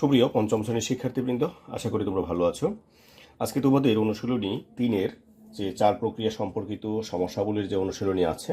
সুপ্রিয়, পঞ্চম শ্রেণির শিক্ষার্থীবৃন্দ, আশা করি তোমরা ভালো আছো। আজকে তোমাদের অনুশীলনী তিনের যে চার প্রক্রিয়া সম্পর্কিত সমস্যাগুলির যে অনুশীলনী আছে,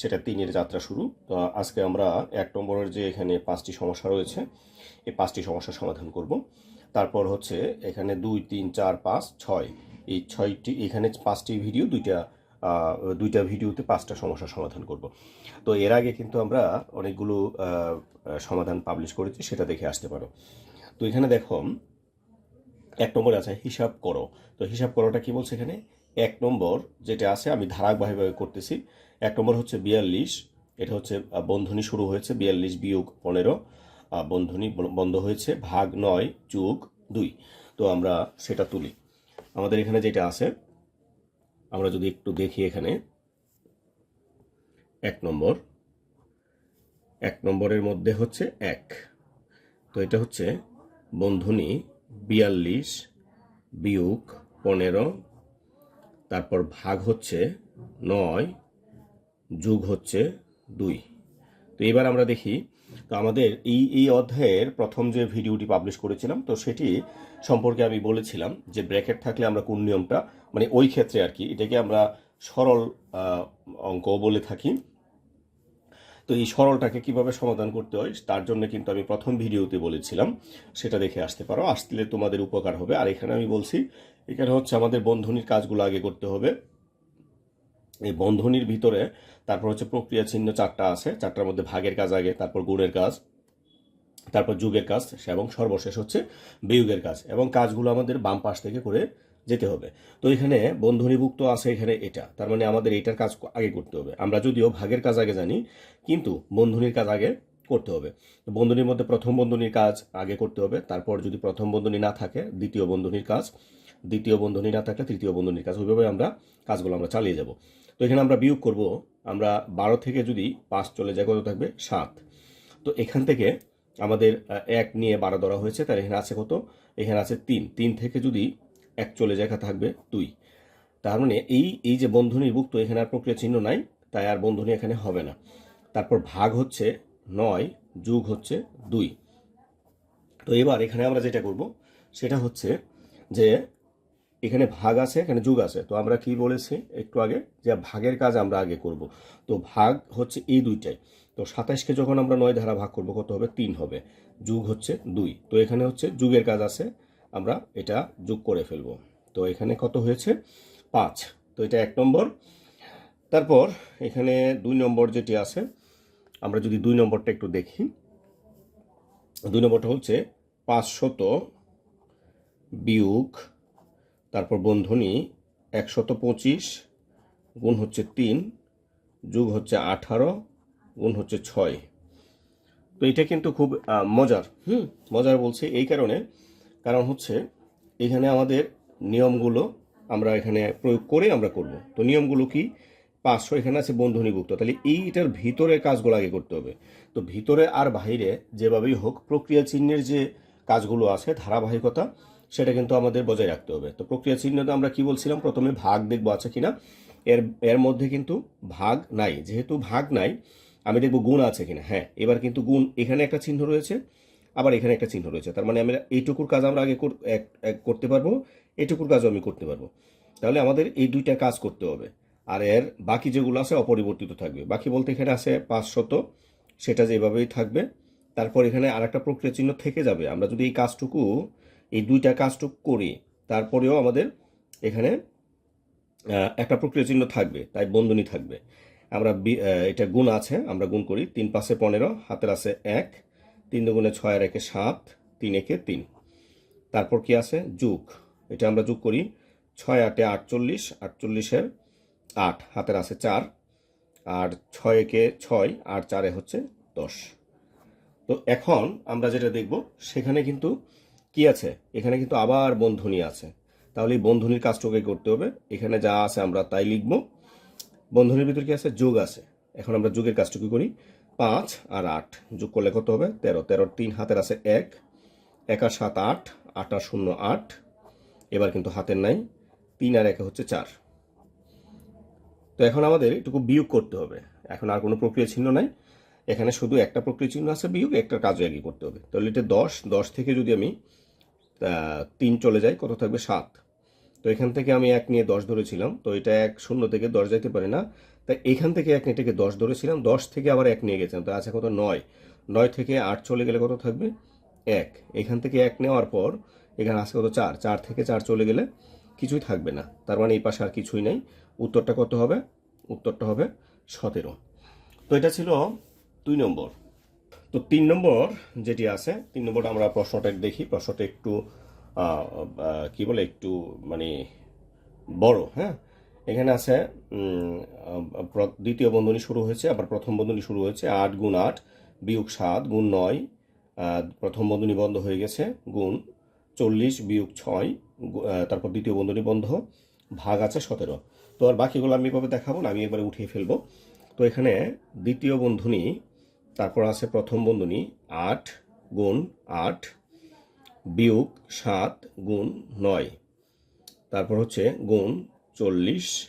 সেটা তিনের যাত্রা শুরু। তো আজকে আমরা এক নম্বরের যে এখানে পাঁচটি সমস্যা রয়েছে, এই পাঁচটি সমস্যার সমাধান করব। তারপর হচ্ছে এখানে দুই, তিন, চার, পাঁচ, ছয়। এই ছয়টি, এখানে পাঁচটি ভিডিও, দুইটা দুইটা ভিডিওতে পাঁচটা সমস্যার সমাধান করব। তো এর আগে কিন্তু আমরা অনেকগুলো সমাধান পাবলিশ করেছি, সেটা দেখে আসতে পারো। তো এখানে দেখো, এক নম্বর আছে, হিসাব করো। তো হিসাব করোটা কি বলছে এখানে? এক নম্বর যেটা আছে, আমি ধারাবাহিকভাবে করতেছি, এক নম্বর হচ্ছে বিয়াল্লিশ, এটা হচ্ছে বন্ধনী শুরু হয়েছে, বিয়াল্লিশ বিয়োগ পনেরো বন্ধনী বন্ধ হয়েছে, ভাগ নয় যোগ দুই। তো আমরা সেটা তুলি। আমাদের এখানে যেটা আছে, আমরা যদি একটু দেখি এখানে, এক নম্বর, এক নম্বরের মধ্যে হচ্ছে এক। তো এটা হচ্ছে বন্ধনী বিয়াল্লিশ, বিয়োগ পনেরো, তারপর ভাগ হচ্ছে নয়, যোগ হচ্ছে দুই। তো এবার আমরা দেখি, তো আমাদের এই এই অধ্যায়ের প্রথম যে ভিডিওটি পাবলিশ করেছিলাম, তো সেটি সম্পর্কে আমি বলেছিলাম যে ব্র্যাকেট থাকলে আমরা কোন নিয়মটা মানে ওই ক্ষেত্রে আর কি, এটাকে আমরা সরল অঙ্ক বলে থাকি। তো এই সরলটাকে কীভাবে সমাধান করতে হয়, তার জন্য কিন্তু আমি প্রথম ভিডিওতে বলেছিলাম, সেটা দেখে আসতে পারো। আসলে তোমাদের উপকার হবে। আর এখানে আমি বলছি, এখানে হচ্ছে আমাদের বন্ধনীর কাজগুলো আগে করতে হবে। এই বন্ধনীর ভিতরে তারপর হচ্ছে প্রক্রিয়া চিহ্ন চারটা আছে। চারটার মধ্যে ভাগের কাজ আগে, তারপর গুণের কাজ, তারপর যুগের কাজ, এবং সর্বশেষ হচ্ছে বিয়োগের কাজ। এবং কাজগুলো আমাদের বাম পাশ থেকে করে যেতে হবে। তো এখানে বন্ধনীভুক্ত আছে এখানে এটা। তার মানে আমাদের এটার কাজ আগে করতে হবে। আমরা যদিও ভাগের কাজ আগে জানি, কিন্তু বন্ধনীর কাজ আগে করতে হবে। তো বন্ধনীর মধ্যে প্রথম বন্ধনীর কাজ আগে করতে হবে। তারপর যদি প্রথম বন্ধনী না থাকে, দ্বিতীয় বন্ধনীর কাজ, দ্বিতীয় বন্ধনী না থাকলে তৃতীয় বন্ধনীর কাজ, ওইভাবে আমরা কাজগুলো আমরা চালিয়ে যাব। তো এখানে আমরা বিয়োগ করব। আমরা বারো থেকে যদি পাঁচ চলে যায়, কত থাকবে? সাত। তো এখান থেকে আমাদের এক নিয়ে বারো ধরা হয়েছে তার এখানে আছে কত? এখানে আছে তিন। তিন থেকে যদি এক চলে যায় থাকবে দুই তার মানে এই এই যে বন্ধনীভুক্ত এখানে আর প্রক্রিয়া চিহ্ন নাই, তাই আর বন্ধনী এখানে হবে না। তারপর ভাগ হচ্ছে নয়, যুগ হচ্ছে দুই। তো এবার এখানে আমরা যেটা করব, সেটা হচ্ছে যে এখানে ভাগ আছে, এখানে যুগ আছে। তো আমরা কি বলেছি একটু আগে? যে ভাগের কাজ আমরা আগে করব। তো ভাগ হচ্ছে এই দুইটাই। তো সাতাইশকে যখন আমরা নয় ধারা ভাগ করব, কত হবে? তিন হবে। যুগ হচ্ছে দুই। তো এখানে হচ্ছে যুগের কাজ আছে আমরা এটা যোগ করে ফেলব। তো এখানে কত হয়েছে? পাঁচ। তো এটা এক নম্বর। তারপর এখানে দুই নম্বর যেটি আছে, আমরা যদি দুই নম্বরটা একটু দেখি। দুই নম্বরটা হচ্ছে পাঁচশত বিয়োগ, তারপর বন্ধনী একশত পঁচিশ, গুণ হচ্ছে তিন, যুগ হচ্ছে আঠারো, গুণ হচ্ছে ছয়। তো এটা কিন্তু খুব মজার। হুম, মজার বলছে এই কারণে কারণ হচ্ছে এখানে আমাদের নিয়মগুলো আমরা এখানে প্রয়োগ করে আমরা করব। তো নিয়মগুলো কি? পাঁচশো এখানে আছে বন্ধনীভুক্ত। তাহলে এইটার ভিতরে কাজগুলো আগে করতে হবে। তো ভিতরে আর বাইরে যেভাবেই হোক প্রক্রিয়া চিহ্নের যে কাজগুলো আছে, ধারাবাহিকতা, সেটা কিন্তু আমাদের বজায় রাখতে হবে। তো প্রক্রিয়া চিহ্নতে আমরা কি বলছিলাম? প্রথমে ভাগ দেখব আছে কিনা। এর এর মধ্যে কিন্তু ভাগ নাই। যেহেতু ভাগ নাই, আমি দেখব গুণ আছে কিনা। হ্যাঁ এবার কিন্তু গুণ, এখানে একটা চিহ্ন রয়েছে। আবার এখানে একটা চিহ্ন রয়েছে। তার মানে আমরা এইটুকুর কাজ আমরা আগে করতে পারব এইটুকুর কাজও আমি করতে পারব। তাহলে আমাদের এই দুইটা কাজ করতে হবে। আর এর বাকি যেগুলো আছে অপরিবর্তিত থাকবে। বাকি বলতে এখানে আছে পাঁচশত সেটা যেভাবেই থাকবে, তারপর এখানে আর একটা প্রক্রিয়া চিহ্ন থেকে যাবে। আমরা যদি এই কাজটুকু, এই দুইটা কাজটুকু করি, তারপরেও আমাদের এখানে একটা প্রক্রিয়া চিহ্ন থাকবে, তাই বন্ধনী থাকবে। আমরা এটা গুণ আছে, আমরা গুণ করি, তিন পাশে পনেরো, হাতের আছে এক তিন দুগুণে ছয় আর একে সাত, তিন একে তিন। তারপর কি আছে? যুগ। এটা আমরা যোগ করি। ছয় আটে আটচল্লিশ, আটচল্লিশের আট। হাতের আছে চার। আর ছয় একে ছয়, আর চারে হচ্ছে দশ। তো এখন আমরা যেটা দেখব, সেখানে কিন্তু কি আছে? এখানে কিন্তু আবার বন্ধনী আছে। তাহলে বন্ধনীর কাজটাকে করতে হবে। এখানে যা আছে আমরা তাই লিখব। বন্ধনীর ভিতরে কি আছে? যোগ আছে। এখন আমরা যোগের কাজটুকু করি। পাঁচ আর আট যোগ করলে কত হবে? তেরো। তেরোর তিন হাতের আছে এক। এক আর সাত আট আট আর শূন্য আট। এবার কিন্তু হাতের নাই। তিন আর একে হচ্ছে চার। তো এখন আমাদের এটুকু বিয়োগ করতে হবে। এখন আর কোনো প্রক্রিয়া চিহ্ন নাই। এখানে শুধু একটা প্রক্রিয়া চিহ্ন আছে, বিয়োগ একটা কাজও একই করতে হবে। তাহলে এটা দশ দশ থেকে যদি আমি তিন চলে যাই, কত থাকবে? সাত। তো এখান থেকে আমি এক নিয়ে দশ ধরেছিলাম। তো এটা এক শূন্য থেকে দশ যাইতে পারে না। তাই এখান থেকে এক এটাকে দশ ধরেছিলাম, দশ থেকে আবার এক নিয়ে গেছিলাম, তো আছে কত নয়। নয় থেকে আট চলে গেলে কত থাকবে? এক। এখান থেকে এক নেওয়ার পর, এখানে আছে কত? চার। চার থেকে চার চলে গেলে কিছুই থাকবে না। তার মানে এই পাশে আর কিছুই নাই। উত্তরটা কত হবে? উত্তরটা হবে সতেরো। তো এটা ছিল দুই নম্বর। তো তিন নম্বর যেটি আছে, তিন নম্বরটা আমরা প্রশ্নটা দেখি। প্রশ্নটা একটু কি বলে? একটু মানে বড় হ্যাঁ? এখানে আছে দ্বিতীয় বন্ধনী শুরু হয়েছে, আবার প্রথম বন্ধনী শুরু হয়েছে, আট গুণ আট বিয়োগ সাত গুণ নয় প্রথম বন্ধনী বন্ধ হয়ে গেছে, গুণ চল্লিশ বিয়োগ ছয় তারপর দ্বিতীয় বন্ধনী বন্ধ, ভাগ আছে সতেরো। তো আর বাকিগুলো আমি এভাবে দেখাবো না, আমি এবারে উঠিয়ে ফেলব। তো এখানে দ্বিতীয় বন্ধনী, তারপর আছে প্রথম বন্ধনী, আট গুণ আট বিয়োগ সাত গুণ নয়, তারপর হচ্ছে গুণ চল্লিশ,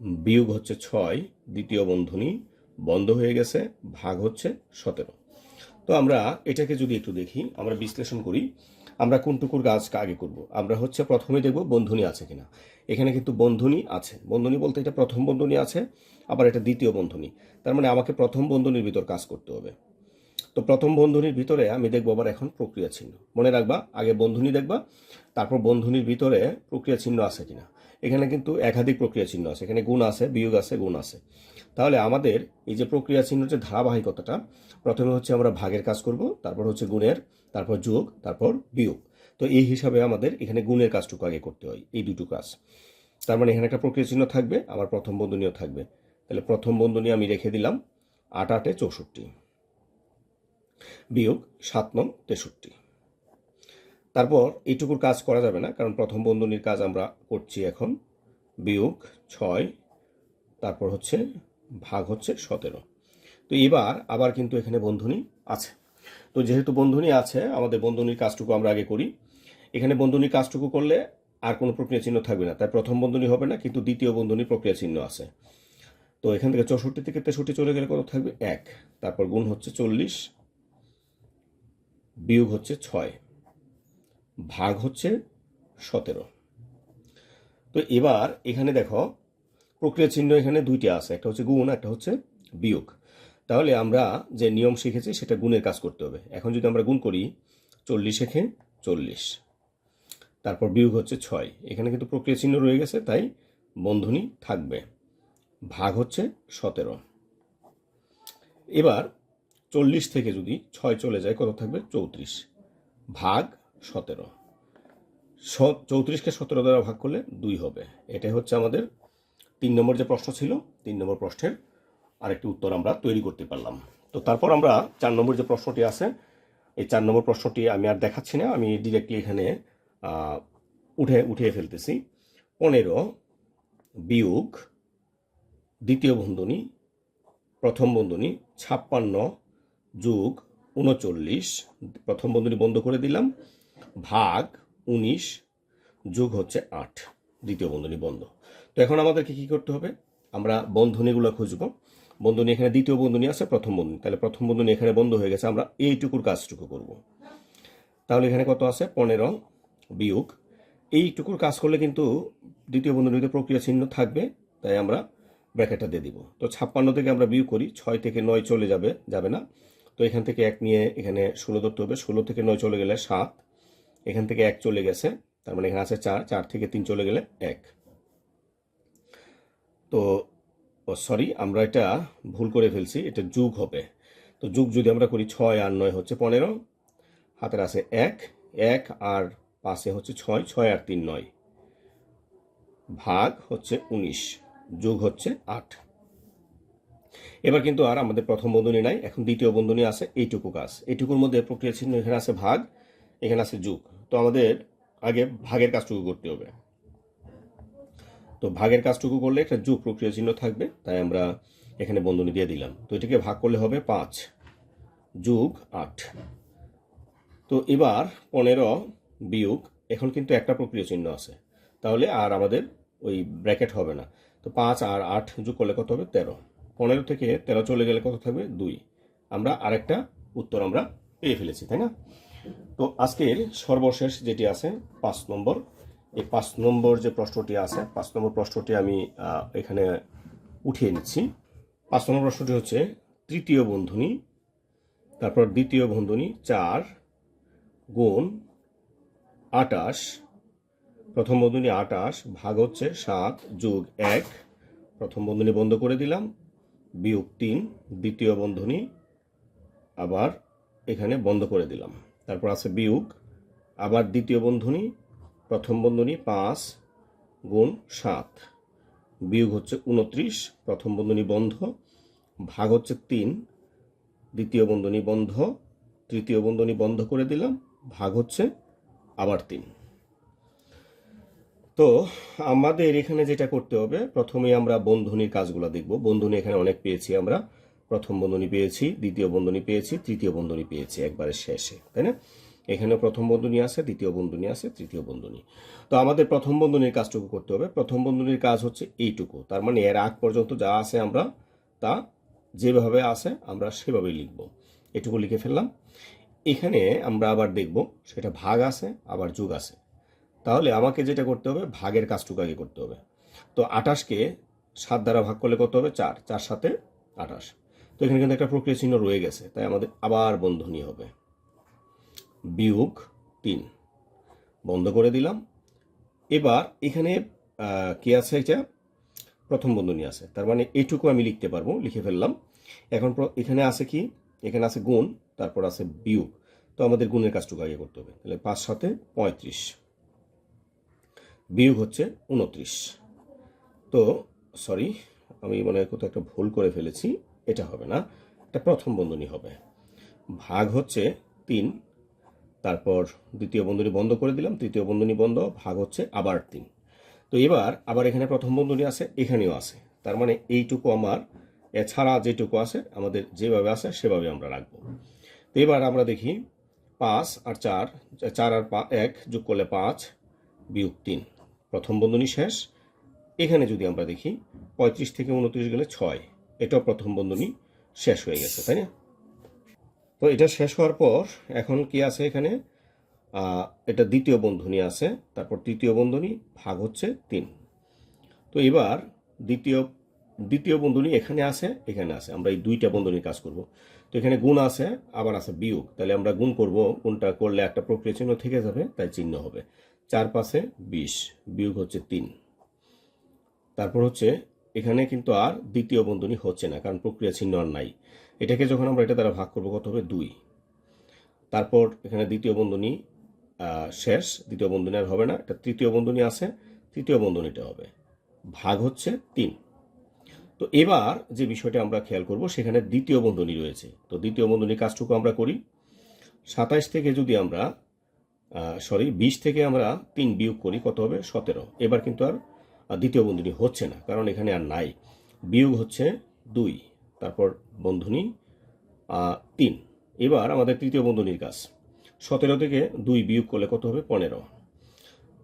বিয়োগ হচ্ছে ছয়, দ্বিতীয় বন্ধনী বন্ধ হয়ে গেছে, ভাগ হচ্ছে সতেরো। তো আমরা এটাকে যদি একটু দেখি, আমরা বিশ্লেষণ করি, আমরা কোনটুকুর গাছ আগে করব? আমরা হচ্ছে প্রথমে দেখব বন্ধনী আছে কিনা। এখানে কিন্তু বন্ধনী আছে। বন্ধনী বলতে এটা প্রথম বন্ধনী আছে, আবার এটা দ্বিতীয় বন্ধনী। তার মানে আমাকে প্রথম বন্ধনীর ভিতর কাজ করতে হবে। তো প্রথম বন্ধনীর ভিতরে আমি দেখব আবার এখন প্রক্রিয়া চিহ্ন মনে রাখবা, আগে বন্ধনী দেখবা, তারপর বন্ধনীর ভিতরে প্রক্রিয়া চিহ্ন আছে কিনা। এখানে কিন্তু একাধিক প্রক্রিয়া চিহ্ন আছে। এখানে গুণ আছে, বিয়োগ আছে, গুণ আছে। তাহলে আমাদের এই যে প্রক্রিয়া চিহ্ন যে ধারাবাহিকতাটা, প্রথমে হচ্ছে আমরা ভাগের কাজ করব, তারপর হচ্ছে গুণের, তারপর যোগ, তারপর বিয়োগ। তো এই হিসাবে আমাদের এখানে গুণের কাজটুকু আগে করতে হয়, এই দুটো কাজ। তার মানে এখানে একটা প্রক্রিয়া চিহ্ন থাকবে, আমার প্রথম বন্ধনীও থাকবে। তাহলে প্রথম বন্ধনী আমি রেখে দিলাম আট আটে চৌষট্টি। বিয়োগ সাত নং তেষট্টি। তারপর এইটুকুর কাজ করা যাবে না, কারণ প্রথম বন্ধনীর কাজ আমরা করছি এখন। বিয়োগ ছয়, তারপর হচ্ছে ভাগ হচ্ছে সতেরো। তো এবার আবার কিন্তু এখানে বন্ধনী আছে। তো যেহেতু বন্ধনী আছে, আমাদের বন্ধনীর কাজটুকু আমরা আগে করি। এখানে বন্ধনীর কাজটুকু করলে আর কোনো প্রক্রিয়া চিহ্ন থাকবে না। তাই প্রথম বন্ধনী হবে না, কিন্তু দ্বিতীয় বন্ধনী প্রক্রিয়া চিহ্ন আছে। তো এখান থেকে চৌষট্টি থেকে তেষট্টি চলে গেলে কত থাকবে? এক। তারপর গুণ হচ্ছে চল্লিশ, বিয়োগ হচ্ছে ছয়। ভাগ হচ্ছে সতেরো। তো এবার এখানে দেখো, প্রক্রিয়া চিহ্ন এখানে দুইটা আছে, একটা হচ্ছে গুণ, একটা হচ্ছে বিয়োগ। তাহলে আমরা যে নিয়ম শিখেছি সেটা গুণের কাজ করতে হবে। এখন যদি আমরা গুণ করি, চল্লিশ এখে চল্লিশ। তারপর বিয়োগ হচ্ছে ছয়। এখানে কিন্তু প্রক্রিয়া চিহ্ন রয়ে গেছে, তাই বন্ধনী থাকবে। ভাগ হচ্ছে সতেরো। এবার চল্লিশ থেকে যদি ছয় চলে যায়, কত থাকবে? চৌত্রিশ। ভাগ সতেরো। চৌত্রিশকে সতেরো দ্বারা ভাগ করলে দুই হবে। এটাই হচ্ছে আমাদের তিন নম্বর যে প্রশ্ন ছিল, তিন নম্বর প্রশ্নের আরেকটি উত্তর আমরা তৈরি করতে পারলাম। তো তারপর আমরা চার নম্বর যে প্রশ্নটি আছে, এই চার নম্বর প্রশ্নটি আমি আর দেখাচ্ছি না, আমি ডিরেক্টলি এখানে উঠে, উঠিয়ে ফেলতেছি। পনেরো, বিয়োগ দ্বিতীয় বন্ধনী, প্রথম বন্ধনী ছাপ্পান্ন যোগ উনচল্লিশ প্রথম বন্ধনী বন্ধ করে দিলাম। ভাগ উনিশ যোগ হচ্ছে আট, দ্বিতীয় বন্ধনী বন্ধ। তো এখন আমাদেরকে কি করতে হবে? আমরা বন্ধনীগুলো খুঁজব। বন্ধনী এখানে দ্বিতীয় বন্ধনী আছে, প্রথম বন্ধনী। তাহলে প্রথম বন্ধনী এখানে বন্ধ হয়ে গেছে, আমরা এইটুকুর কাজটুকু করব। তাহলে এখানে কত আছে? পনেরো বিয়োগ। এইটুকুর কাজ করলে কিন্তু দ্বিতীয় বন্ধনীতে প্রক্রিয়া চিহ্ন থাকবে, তাই আমরা ব্র্যাকেটটা দিয়ে দিব। তো ছাপ্পান্ন থেকে আমরা বিয়োগ করি, ছয় থেকে নয় চলে যাবে যাবে না। তো এখান থেকে এক নিয়ে এখানে ষোলো ধরতে হবে, ষোলো থেকে নয় চলে গেলে সাত। এখান থেকে এক চলে গেছে, তার মানে এখানে আছে চার চার থেকে তিন চলে গেলে এক। তো সরি, আমরা এটা ভুল করে ফেলছি, এটা যুগ হবে। তো যুগ যদি আমরা করি ছয় আর নয় হচ্ছে পনেরো, হাতের আছে এক এক আর পাশে হচ্ছে ছয় ছয় আর তিন নয়। ভাগ হচ্ছে উনিশ, যোগ হচ্ছে আট। এবার কিন্তু আর আমাদের প্রথম বন্ধনী নাই, এখন দ্বিতীয় বন্ধনী আছে, এইটুকু কাজ। এইটুকুর মধ্যে প্রক্রিয়া চিহ্ন এখানে আছে ভাগ এখানে আছে যুগ। তো আমাদের আগে ভাগের কাজটুকু করতে হবে। তো ভাগের কাজটুকু করলে একটা যুগ প্রক্রিয়া চিহ্ন থাকবে, তাই আমরা এখানে বন্ধনী দিয়ে দিলাম। তো এটাকে ভাগ করলে হবে পাঁচ। যুগ আট। তো এবার পনেরো বিয়োগ, এখন কিন্তু একটা প্রক্রিয়া চিহ্ন আছে। তাহলে আর আমাদের ওই ব্র্যাকেট হবে না। তো পাঁচ আর আট যোগ করলে কত হবে? তেরো। পনেরো থেকে তেরো চলে গেলে কত থাকবে? দুই। আমরা আরেকটা উত্তর আমরা পেয়ে ফেলেছি, তাই না? তো আজকের সর্বশেষ যেটি আছে, পাঁচ নম্বর। এই পাঁচ নম্বর যে প্রশ্নটি আছে, পাঁচ নম্বর প্রশ্নটি আমি এখানে উঠিয়ে নিচ্ছি। পাঁচ নম্বর প্রশ্নটি হচ্ছে, তৃতীয় বন্ধনী, তারপর দ্বিতীয় বন্ধনী চার গুণ আটাশ প্রথম বন্ধনী আটাশ ভাগ হচ্ছে সাত যোগ এক। প্রথম বন্ধনী বন্ধ করে দিলাম, বিয়োগ তিন। দ্বিতীয় বন্ধনী আবার এখানে বন্ধ করে দিলাম। তারপর আছে বিয়োগ, আবার দ্বিতীয় বন্ধনী, প্রথম বন্ধনী পাঁচ গুণ সাত। বিয়োগ হচ্ছে উনত্রিশ, প্রথম বন্ধনী বন্ধ, ভাগ হচ্ছে তিন, দ্বিতীয় বন্ধনী বন্ধ, তৃতীয় বন্ধনী বন্ধ করে দিলাম, ভাগ হচ্ছে আবার তিন। তো আমাদের এখানে যেটা করতে হবে প্রথমে আমরা বন্ধনীর কাজগুলো দেখব। বন্ধনী এখানে অনেক পেয়েছি আমরা। প্রথম বন্ধনী পেয়েছি, দ্বিতীয় বন্ধনী পেয়েছি, তৃতীয় বন্ধনী পেয়েছি একবারে শেষে, তাই না? এখানে প্রথম বন্ধনী আছে, দ্বিতীয় বন্ধনী আছে, তৃতীয় বন্ধনী। তো আমাদের প্রথম বন্ধনীর কাজটুকু করতে হবে। প্রথম বন্ধনীর কাজ হচ্ছে এইটুকু, তার মানে এর আগ পর্যন্ত যা আছে আমরা, তা যেভাবে আছে আমরা সেভাবেই লিখব। এটুকু লিখে ফেললাম। এখানে আমরা আবার দেখব, সেটা ভাগ আছে, আবার যুগ আছে। তাহলে আমাকে যেটা করতে হবে, ভাগের কাজটুকু আগে করতে হবে। তো আটাশকে সাত দ্বারা ভাগ করলে কত হবে? চার চার সাথে আটাশ তো এখানে কিন্তু একটা প্রক্রিয়া চিহ্ন রয়ে গেছে, তাই আমাদের আবার বন্ধনী হবে। বিয়োগ তিন, বন্ধ করে দিলাম। এবার এখানে কি আছে এটা? প্রথম বন্ধনী আছে, তার মানে এইটুকু আমি লিখতে পারব, লিখে ফেললাম। এখন এখানে আছে কি? এখানে আছে গুণ, তারপর আছে বিয়োগ। তো আমাদের গুণের কাজটুকু আগে করতে হবে। তাহলে পাঁচ সাথে পঁয়ত্রিশ। বিয়োগ হচ্ছে উনত্রিশ। তো সরি আমি মানে কোথাও একটা ভুল করে ফেলেছি। এটা হবে না, এটা প্রথম বন্ধনী হবে। ভাগ হচ্ছে তিন, তারপর দ্বিতীয় বন্ধনী বন্ধ করে দিলাম, তৃতীয় বন্ধনী বন্ধ, ভাগ হচ্ছে আবার তিন। তো এবার আবার এখানে প্রথম বন্ধনী আছে, এখানেও আছে। তার মানে এইটুকু আমার, এছাড়া যেটুকু আছে, আমাদের যেভাবে আছে, সেভাবে আমরা রাখব। তো এবার আমরা দেখি, পাঁচ আর চার চার আর পা এক যোগ করলে পাঁচ, বিয়োগ তিন। প্রথম বন্ধনী শেষ। এখানে যদি আমরা দেখি, পঁয়ত্রিশ থেকে উনত্রিশ গেলে ছয়। এটাও প্রথম বন্ধনী শেষ হয়ে গেছে, তাই না? তো এটা শেষ হওয়ার পর এখন কি আছে এখানে? এটা দ্বিতীয় বন্ধনী আছে, তারপর তৃতীয় বন্ধনী, ভাগ হচ্ছে তিন। তো এবার দ্বিতীয় দ্বিতীয় বন্ধনী এখানে আছে এখানে আছে। আমরা এই দুইটা বন্ধনীর কাজ করব। তো এখানে গুণ আছে, আবার আছে বিয়োগ। তাহলে আমরা গুণ করব, গুণটা করলে একটা প্রক্রিয়া চিহ্ন থেকে যাবে, তাই চিহ্ন হবে। চার পাশে বিশ, বিয়োগ হচ্ছে তিন। তারপর হচ্ছে এখানে কিন্তু আর দ্বিতীয় বন্ধনী হচ্ছে না, কারণ প্রক্রিয়া চিহ্ন আর নাই। এটাকে যখন আমরা এটা দ্বারা ভাগ করব, কত হবে? দুই। তারপর এখানে দ্বিতীয় বন্ধনী শেষ। দ্বিতীয় বন্ধনী আর হবে না, এটা তৃতীয় বন্ধনী আছে, তৃতীয় বন্ধনীটা হবে। ভাগ হচ্ছে তিন। তো এবার যে বিষয়টা আমরা খেয়াল করব, সেখানে দ্বিতীয় বন্ধনী রয়েছে। তো দ্বিতীয় বন্ধনী কাজটুকু আমরা করি। সাতাইশ থেকে যদি আমরা সরি, বিশ থেকে আমরা তিন বিয়োগ করি, কত হবে? সতেরো। এবার কিন্তু আর দ্বিতীয় বন্ধনী হচ্ছে না, কারণ এখানে আর নাই। বিয়োগ হচ্ছে দুই, তারপর বন্ধনী তিন। এবার আমাদের তৃতীয় বন্ধনীর কাজ। সতেরো থেকে দুই বিয়োগ করলে কত হবে? পনেরো।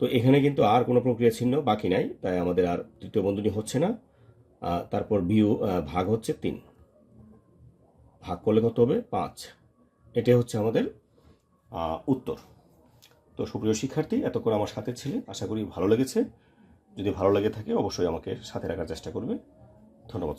তো এখানে কিন্তু আর কোনো প্রক্রিয়া চিহ্ন বাকি নাই, তাই আমাদের আর তৃতীয় বন্ধনী হচ্ছে না তারপর বিউ ভাগ হচ্ছে তিন। ভাগ করলে কত হবে? পাঁচ। এটাই হচ্ছে আমাদের উত্তর। তো সুপ্রিয় শিক্ষার্থী, এতক্ষণ আমার সাথে ছিলে আশা করি ভালো লেগেছে। যদি ভালো লাগে থাকে অবশ্যই আমাকে সাথে রাখার চেষ্টা করবে। ধন্যবাদ